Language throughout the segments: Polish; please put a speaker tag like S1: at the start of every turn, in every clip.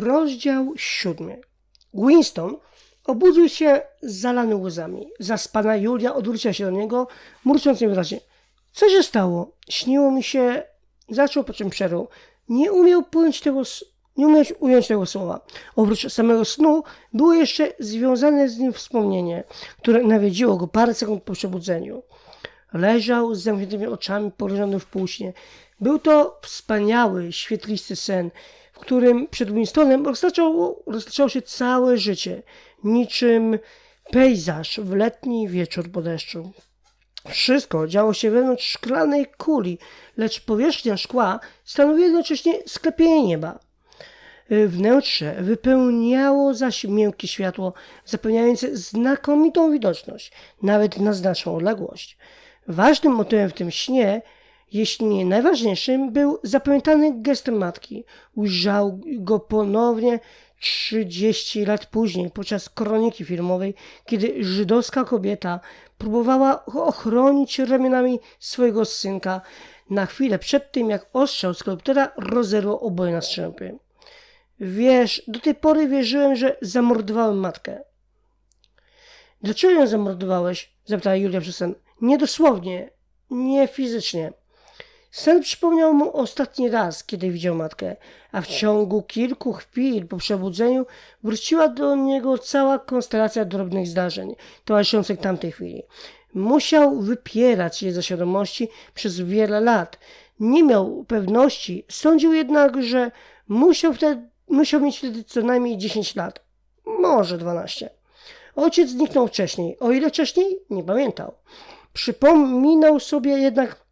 S1: Rozdział siódmy. Winston obudził się zalany łzami. Zaspana Julia odwróciła się do niego, mrucząc niewyraźnie. Co się stało? Śniło mi się... Zaczął, po czym przerwał. Nie umiał pojąć tego... Nie umiał ująć tego słowa. Oprócz samego snu było jeszcze związane z nim wspomnienie, które nawiedziło go parę sekund po przebudzeniu. Leżał z zamkniętymi oczami, pogrążony w półśnie. Był to wspaniały, świetlisty sen, którym przed Winstonem roztaczał, roztaczało się całe życie, niczym pejzaż w letni wieczór po deszczu. Wszystko działo się wewnątrz szklanej kuli, lecz powierzchnia szkła stanowiła jednocześnie sklepienie nieba. Wnętrze wypełniało zaś miękkie światło, zapewniające znakomitą widoczność, nawet na znaczną odległość. Ważnym motywem w tym śnie, jeśli nie najważniejszym, był zapamiętany gest matki. Ujrzał go ponownie 30 lat później, podczas kroniki filmowej, kiedy żydowska kobieta próbowała ochronić ramionami swojego synka na chwilę przed tym, jak ostrzał helikoptera rozerwał oboje na strzępy. Wiesz, do tej pory wierzyłem, że zamordowałem matkę. Dlaczego ją zamordowałeś? zapytała Julia przez sen. Nie dosłownie, nie fizycznie. Sen przypomniał mu ostatni raz, kiedy widział matkę, a w ciągu kilku chwil po przebudzeniu wróciła do niego cała konstelacja drobnych zdarzeń towarzyszących tamtej chwili. Musiał wypierać je ze świadomości przez wiele lat. Nie miał pewności, sądził jednak, że musiał, wtedy, musiał mieć wtedy co najmniej 10 lat, może 12. Ojciec zniknął wcześniej, o ile wcześniej nie pamiętał. Przypominał sobie jednak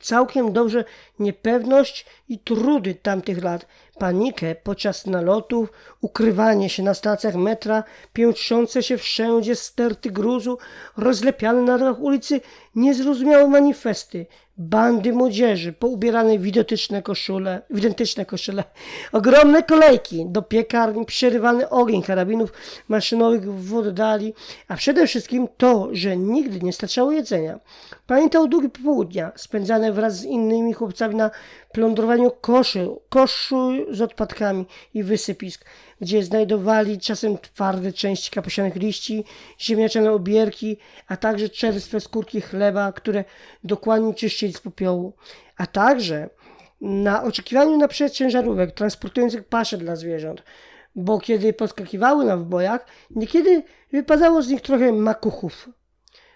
S1: całkiem dobrze niepewność i trudy tamtych lat, panikę podczas nalotów, ukrywanie się na stacjach metra, piętrzące się wszędzie sterty gruzu, rozlepiane na rogach ulicy niezrozumiałe manifesty, bandy młodzieży poubierane w identyczne koszule, w identyczne koszule, ogromne kolejki do piekarni, przerywany ogień karabinów maszynowych w oddali, a przede wszystkim to, że nigdy nie starczało jedzenia. Pamiętał długie popołudnia spędzane wraz z innymi chłopcami na plądrowaniu koszy, koszu z odpadkami i wysypisk, gdzie znajdowali czasem twarde części kapusianych liści, ziemniaczane obierki, a także czerstwe skórki chleba, które dokładnie czyścili z popiołu, a także na oczekiwaniu na przyjazd ciężarówek transportujących pasze dla zwierząt, bo kiedy podskakiwały na wbojach, niekiedy wypadało z nich trochę makuchów.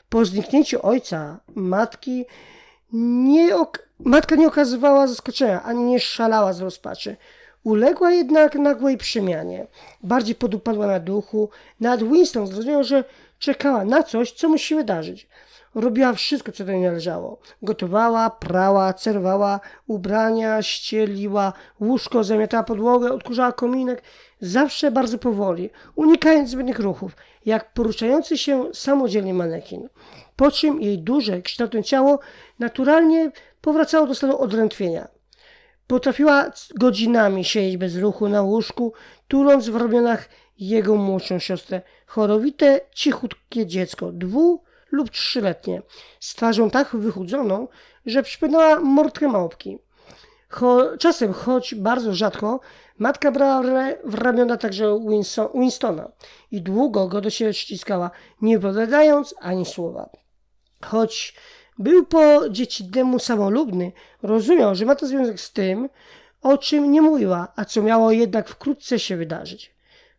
S1: Po zniknięciu ojca, matki, nie ok- matka nie okazywała zaskoczenia, ani nie szalała z rozpaczy. Uległa jednak nagłej przemianie. Bardziej podupadła na duchu. Nad Winston zrozumiał, że czekała na coś, co musi wydarzyć. Robiła wszystko, co do niej należało. Gotowała, prała, cerwała, ubrania, ścieliła, łóżko, zamiatała podłogę, odkurzała kominek. Zawsze bardzo powoli, unikając zbędnych ruchów, jak poruszający się samodzielnie manekin. Po czym jej duże, kształtne ciało naturalnie powracało do stanu odrętwienia. Potrafiła godzinami siedzieć bez ruchu na łóżku, tuląc w ramionach jego młodszą siostrę, chorowite, cichutkie dziecko, dwu lub trzyletnie, z twarzą tak wychudzoną, że przypominała mordkę małpki. Cho, czasem, choć bardzo rzadko, matka brała w ramiona także Winstona i długo go do siebie ściskała, nie wypowiadając ani słowa. Choć był po dziecinemu samolubny, rozumiał, że ma to związek z tym, o czym nie mówiła, a co miało jednak wkrótce się wydarzyć.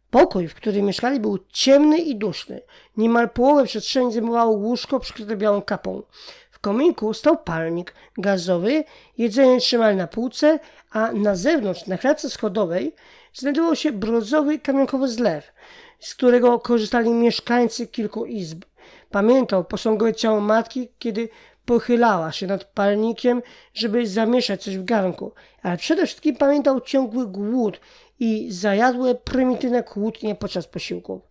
S1: Pokój, w którym mieszkali, był ciemny i duszny. Niemal połowę przestrzeni zajmowało łóżko przykryte białą kapą. W kominku stał palnik gazowy, jedzenie trzymali na półce, a na zewnątrz, na klatce schodowej, znajdował się brązowy kamionkowy zlew, z którego korzystali mieszkańcy kilku izb. Pamiętał posągowe ciało matki, kiedy pochylała się nad palnikiem, żeby zamieszać coś w garnku, ale przede wszystkim pamiętał ciągły głód i zajadłe prymitywne kłótnie podczas posiłków.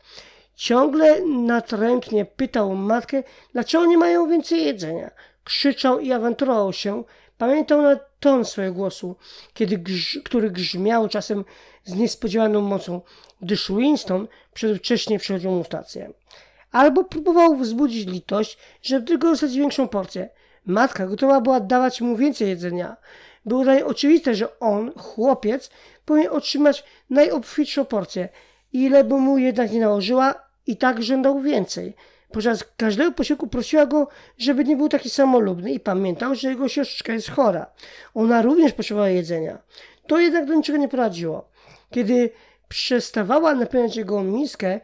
S1: Ciągle natrętnie pytał matkę, dlaczego nie mają więcej jedzenia. Krzyczał i awanturował się. Pamiętał na ton swojego głosu, kiedy grz, który grzmiał czasem z niespodziewaną mocą, gdyż Winston przedwcześnie przechodził mu stację. Albo próbował wzbudzić litość, żeby tylko dostać większą porcję. Matka gotowa była dawać mu więcej jedzenia, Było dla niej oczywiste, że on, chłopiec, powinien otrzymać najobfitszą porcję. Ile by mu jednak nie nałożyła, i tak żądał więcej. Podczas każdego posiłku prosiła go, żeby nie był taki samolubny i pamiętał, że jego siostrzyczka jest chora. Ona również potrzebowała jedzenia. To jednak do niczego nie prowadziło. Kiedy przestawała napełniać jego miskę,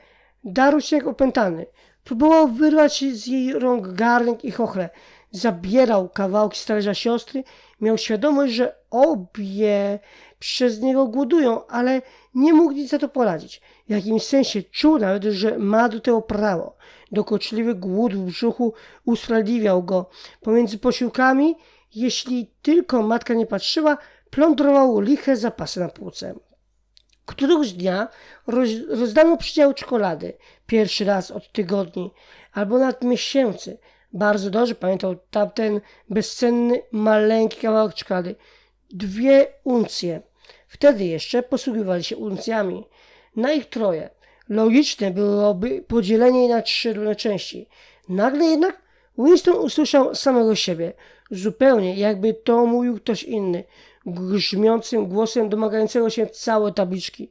S1: się jak opętany. Próbował wyrwać z jej rąk garnek i chochle. Zabierał kawałki z siostry. Miał świadomość, że obie przez niego głodują, ale nie mógł nic za to poradzić. W jakimś sensie czuł nawet, że ma do tego prawo. Dokuczliwy głód w brzuchu usprawiedliwiał go. Pomiędzy posiłkami, jeśli tylko matka nie patrzyła, plądrował liche zapasy na półce. Któregoś dnia roz, rozdano przydział czekolady. Pierwszy raz od tygodni albo nawet miesięcy. Bardzo dobrze pamiętał tamten bezcenny, maleńki kawałek czekolady. Dwie uncje. Wtedy jeszcze posługiwali się uncjami. Na ich troje. Logiczne byłoby podzielenie na trzy równe części. Nagle jednak Winston usłyszał samego siebie, zupełnie jakby to mówił ktoś inny, grzmiącym głosem domagającego się całej tabliczki.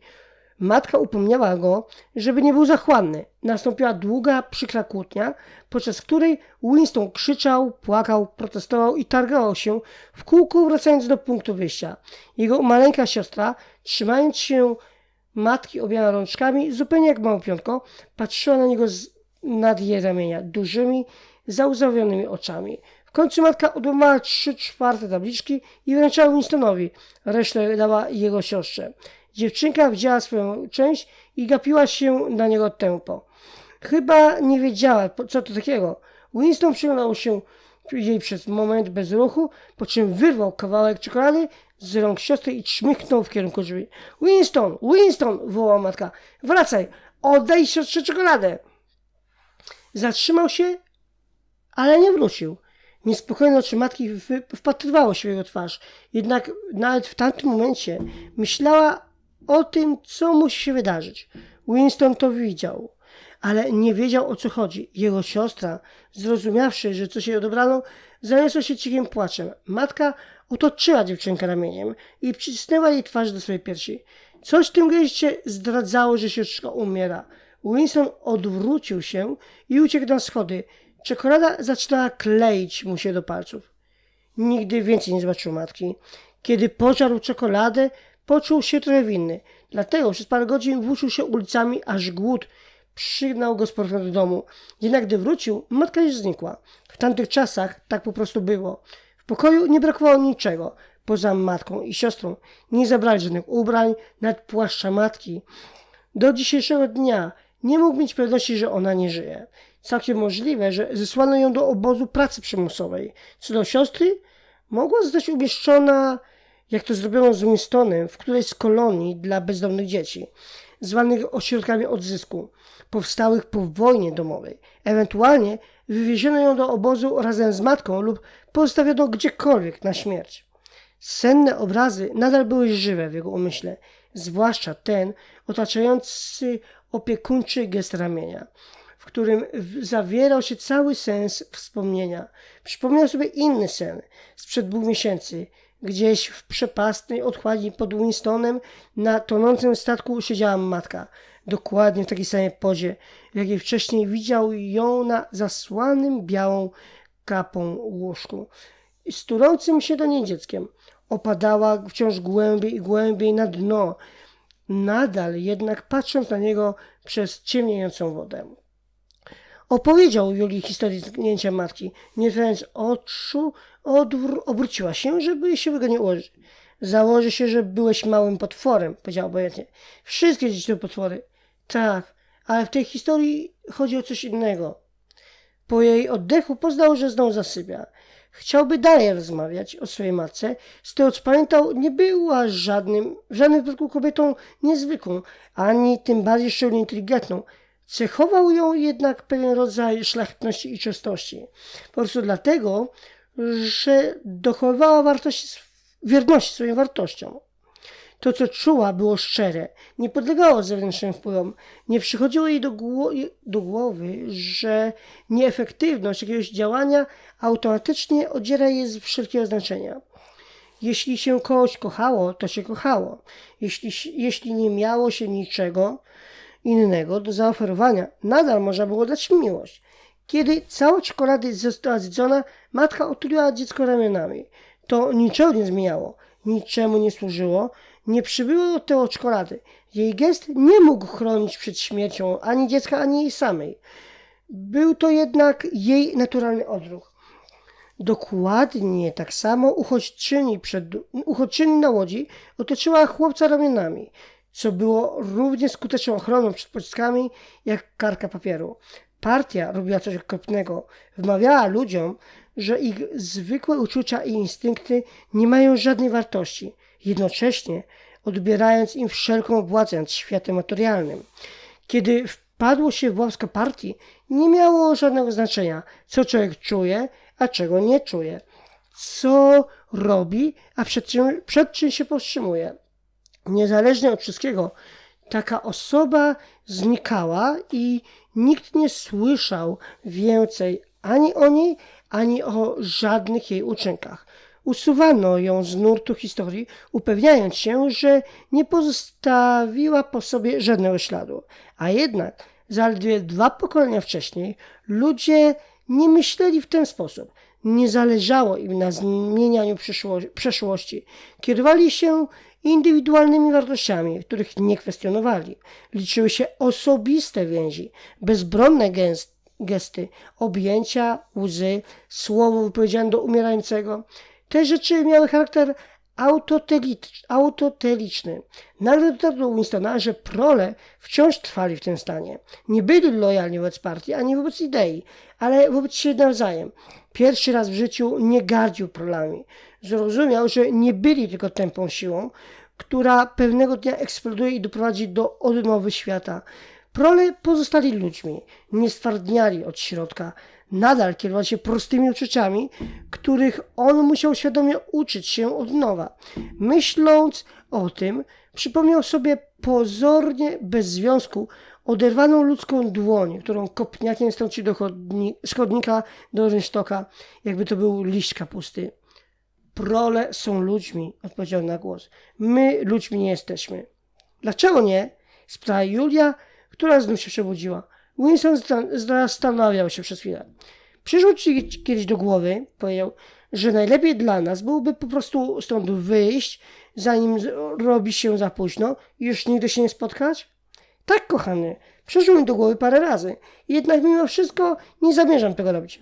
S1: Matka upomniała go, żeby nie był zachłanny. Nastąpiła długa, przykra kłótnia, podczas której Winston krzyczał, płakał, protestował i targał się w kółku, wracając do punktu wyjścia. Jego maleńka siostra, trzymając się matki objana rączkami, zupełnie jak małpiątko, patrzyła na niego z nad jej ramienia dużymi, załzawionymi oczami. Końcu matka odłamała trzy czwarte tabliczki i wręczała Winstonowi. Resztę dała jego siostrze. Dziewczynka wzięła swoją część i gapiła się na niego tępo. Chyba nie wiedziała, co to takiego. Winston przyglądał się jej przez moment bez ruchu, po czym wyrwał kawałek czekolady z rąk siostry i czmychnął w kierunku drzwi. Winston! Winston! wołała matka. Wracaj! Oddaj siostrze czekoladę! Zatrzymał się, ale nie wrócił. Niespokojne oczy matki wpatrywało się w jego twarz. Jednak nawet w tamtym momencie myślała o tym, co musi się wydarzyć. Winston to widział, ale nie wiedział o co chodzi. Jego siostra, zrozumiawszy, że coś jej odebrano, zaniosła się cichym płaczem. Matka otoczyła dziewczynkę ramieniem i przycisnęła jej twarz do swojej piersi. Coś w tym geście zdradzało, że siostrzka umiera. Winston odwrócił się i uciekł na schody. Czekolada zaczynała kleić mu się do palców. Nigdy więcej nie zobaczył matki. Kiedy pożarł czekoladę, poczuł się trochę winny. Dlatego przez parę godzin włóczył się ulicami, aż głód przygnał go z powrotem do domu. Jednak gdy wrócił, matka już znikła. W tamtych czasach tak po prostu było. W pokoju nie brakowało niczego. Poza matką i siostrą nie zabrali żadnych ubrań, nawet płaszcza matki. Do dzisiejszego dnia nie mógł mieć pewności, że ona nie żyje. Całkiem możliwe, że zesłano ją do obozu pracy przymusowej. Co do siostry, mogła zostać umieszczona, jak to zrobiono z Winstonem, w którejś z kolonii dla bezdomnych dzieci, zwanych ośrodkami odzysku, powstałych po wojnie domowej. Ewentualnie wywieziono ją do obozu razem z matką lub pozostawiono gdziekolwiek na śmierć. Senne obrazy nadal były żywe w jego umyśle, zwłaszcza ten otaczający opiekuńczy gest ramienia, w którym zawierał się cały sens wspomnienia. Przypomniał sobie inny sen sprzed dwóch miesięcy. Gdzieś w przepastnej otchłani pod Winstonem na tonącym statku siedziała matka, dokładnie w takiej samej pozie, w jakiej wcześniej widział ją na zasłanym białą kapą łóżku, z turącym się do niej dzieckiem. Opadała wciąż głębiej i głębiej na dno, nadal jednak patrząc na niego przez ciemniejącą wodę. Opowiedział Julii historię zgnięcia matki. Nie otwierając oczu, odwr- obróciła się, żeby się wygodnie ułożyć. Założy się, że byłeś małym potworem, powiedział obojętnie. Wszystkie dzieci to potwory. Tak, ale w tej historii chodzi o coś innego. Po jej oddechu poznał, że znowu zasypia. Chciałby dalej rozmawiać o swojej matce. Z tego co pamiętał, nie była żadnym, w żadnym wypadku kobietą niezwykłą, ani tym bardziej szczególnie inteligentną. Cechował ją jednak pewien rodzaj szlachetności i czystości. Po prostu dlatego, że dochowywała wartości, wierności swoim wartościom. To, co czuła, było szczere, nie podlegało zewnętrznym wpływom. Nie przychodziło jej do, gło- do głowy, że nieefektywność jakiegoś działania automatycznie odziera je z wszelkiego znaczenia. Jeśli się kogoś kochało, to się kochało. Jeśli, jeśli nie miało się niczego innego do zaoferowania, nadal można było dać miłość. Kiedy cała czekolada została zjedzona, matka otuliła dziecko ramionami. To niczego nie zmieniało, niczemu nie służyło, nie przybyło do tego czekolady. Jej gest nie mógł chronić przed śmiercią ani dziecka, ani jej samej. Był to jednak jej naturalny odruch. Dokładnie tak samo uchodźczyni, przed, uchodźczyni na łodzi otoczyła chłopca ramionami, co było równie skuteczną ochroną przed pociskami jak karka papieru. Partia robiła coś okropnego. Wmawiała ludziom, że ich zwykłe uczucia i instynkty nie mają żadnej wartości, jednocześnie odbierając im wszelką władzę nad światem materialnym. Kiedy wpadło się w łaska partii, nie miało żadnego znaczenia, co człowiek czuje, a czego nie czuje, co robi, a przed czym, przed czym się powstrzymuje. Niezależnie od wszystkiego, taka osoba znikała i nikt nie słyszał więcej ani o niej, ani o żadnych jej uczynkach. Usuwano ją z nurtu historii, upewniając się, że nie pozostawiła po sobie żadnego śladu. A jednak zaledwie dwa pokolenia wcześniej ludzie nie myśleli w ten sposób. Nie zależało im na zmienianiu przeszłości. Kierowali się indywidualnymi wartościami, których nie kwestionowali. Liczyły się osobiste więzi, bezbronne gesty, objęcia, łzy, słowo wypowiedziane do umierającego. Te rzeczy miały charakter autoteliczny. Nagle dotarło do Winstona, że prole wciąż trwali w tym stanie. Nie byli lojalni wobec partii, ani wobec idei, ale wobec siebie nawzajem. Pierwszy raz w życiu nie gardził prolami. Zrozumiał, że nie byli tylko tępą siłą, która pewnego dnia eksploduje i doprowadzi do odnowy świata. Prole pozostali ludźmi, nie stwardniali od środka, nadal kierował się prostymi uczuciami, których on musiał świadomie uczyć się od nowa. Myśląc o tym, przypomniał sobie pozornie bez związku oderwaną ludzką dłoń, którą kopniakiem strącił do chodni, z chodnika do rynsztoka, jakby to był liść kapusty. Prole są ludźmi, odpowiedział na głos. My ludźmi nie jesteśmy. Dlaczego nie? spytała Julia, która znów się przebudziła. Winston zastanawiał się przez chwilę. Przyszło ci kiedyś do głowy, powiedział, że najlepiej dla nas byłoby po prostu stąd wyjść, zanim robi się za późno i już nigdy się nie spotkać? Tak, kochany, przyszło mi do głowy parę razy, jednak mimo wszystko nie zamierzam tego robić.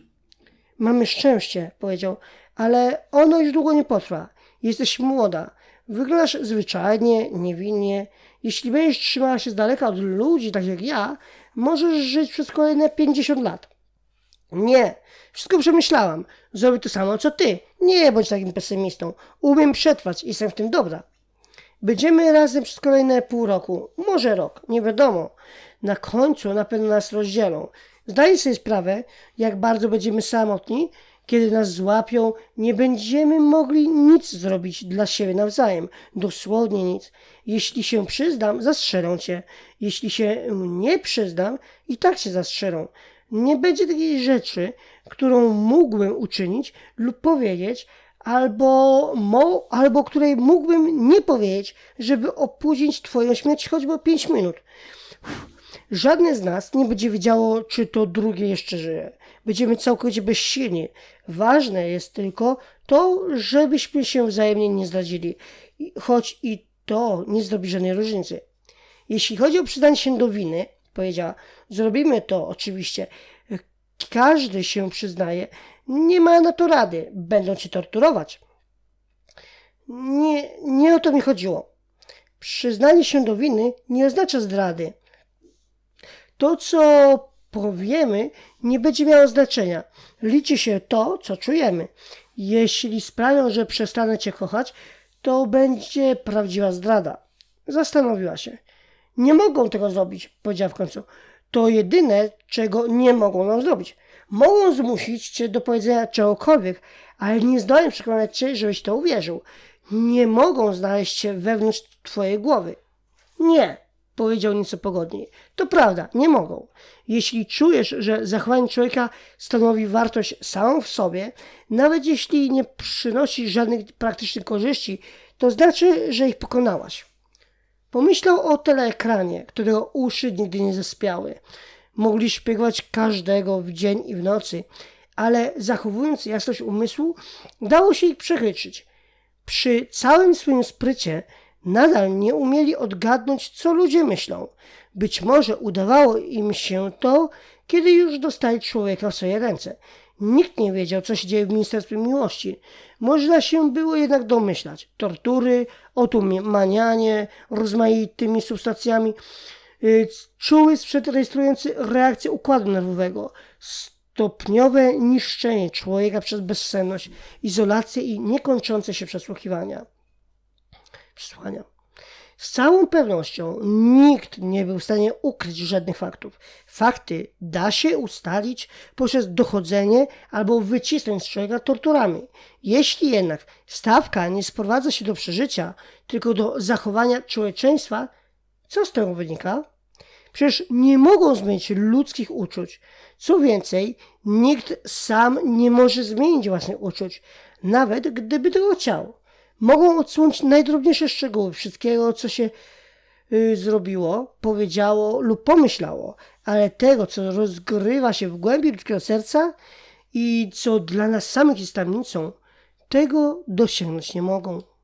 S1: Mamy szczęście, powiedział, ale ono już długo nie potrwa. Jesteś młoda, wyglądasz zwyczajnie, niewinnie. Jeśli będziesz trzymała się z daleka od ludzi, tak jak ja, możesz żyć przez kolejne 50 lat. Nie, wszystko przemyślałam. Zrobię to samo co ty. Nie bądź takim pesymistą. Umiem przetrwać i jestem w tym dobra. Będziemy razem przez kolejne pół roku, może rok, nie wiadomo. Na końcu na pewno nas rozdzielą. Zdaję sobie sprawę, jak bardzo będziemy samotni, kiedy nas złapią, nie będziemy mogli nic zrobić dla siebie nawzajem. Dosłownie nic. Jeśli się przyznam, zastrzelą cię. Jeśli się nie przyznam, i tak się zastrzelą. Nie będzie takiej rzeczy, którą mógłbym uczynić lub powiedzieć, albo, mo, albo której mógłbym nie powiedzieć, żeby opóźnić Twoją śmierć choćby o 5 minut. Żadne z nas nie będzie wiedziało, czy to drugie jeszcze żyje. Będziemy całkowicie bezsilni. Ważne jest tylko to, żebyśmy się wzajemnie nie zdradzili, choć i to nie zrobi żadnej różnicy. Jeśli chodzi o przyznanie się do winy, powiedziała, zrobimy to oczywiście. Każdy się przyznaje, nie ma na to rady, będą cię torturować. Nie, nie o to mi chodziło. Przyznanie się do winy nie oznacza zdrady. To, co powiemy, nie będzie miało znaczenia. Liczy się to, co czujemy. Jeśli sprawią, że przestanę cię kochać, to będzie prawdziwa zdrada. Zastanowiła się. Nie mogą tego zrobić, powiedziała w końcu. To jedyne, czego nie mogą nam zrobić. Mogą zmusić cię do powiedzenia czegokolwiek, ale nie zdołają przekonać cię, żebyś to uwierzył. Nie mogą znaleźć się wewnątrz twojej głowy. Nie, powiedział nieco pogodniej. To prawda, nie mogą. Jeśli czujesz, że zachowanie człowieka stanowi wartość samą w sobie, nawet jeśli nie przynosi żadnych praktycznych korzyści, to znaczy, że ich pokonałaś. Pomyślał o teleekranie, którego uszy nigdy nie zaspiały. Mogli szpiegować każdego w dzień i w nocy, ale zachowując jasność umysłu, dało się ich przechytrzyć. Przy całym swoim sprycie nadal nie umieli odgadnąć, co ludzie myślą. Być może udawało im się to, kiedy już dostali człowieka w swoje ręce. Nikt nie wiedział, co się dzieje w Ministerstwie Miłości. Można się było jednak domyślać. Tortury, otumanianie rozmaitymi substancjami, yy, czuły sprzed rejestrujący reakcję układu nerwowego, stopniowe niszczenie człowieka przez bezsenność, izolację i niekończące się przesłuchiwania. Przesłuchania. Z całą pewnością nikt nie był w stanie ukryć żadnych faktów. Fakty da się ustalić poprzez dochodzenie albo wycisnąć z człowieka torturami. Jeśli jednak stawka nie sprowadza się do przeżycia, tylko do zachowania człowieczeństwa, co z tego wynika? Przecież nie mogą zmienić ludzkich uczuć. Co więcej, nikt sam nie może zmienić własnych uczuć, nawet gdyby tego chciał. Mogą odsłonić najdrobniejsze szczegóły wszystkiego, co się y, zrobiło, powiedziało lub pomyślało, ale tego, co rozgrywa się w głębi ludzkiego serca i co dla nas samych jest tajemnicą, tego dosięgnąć nie mogą.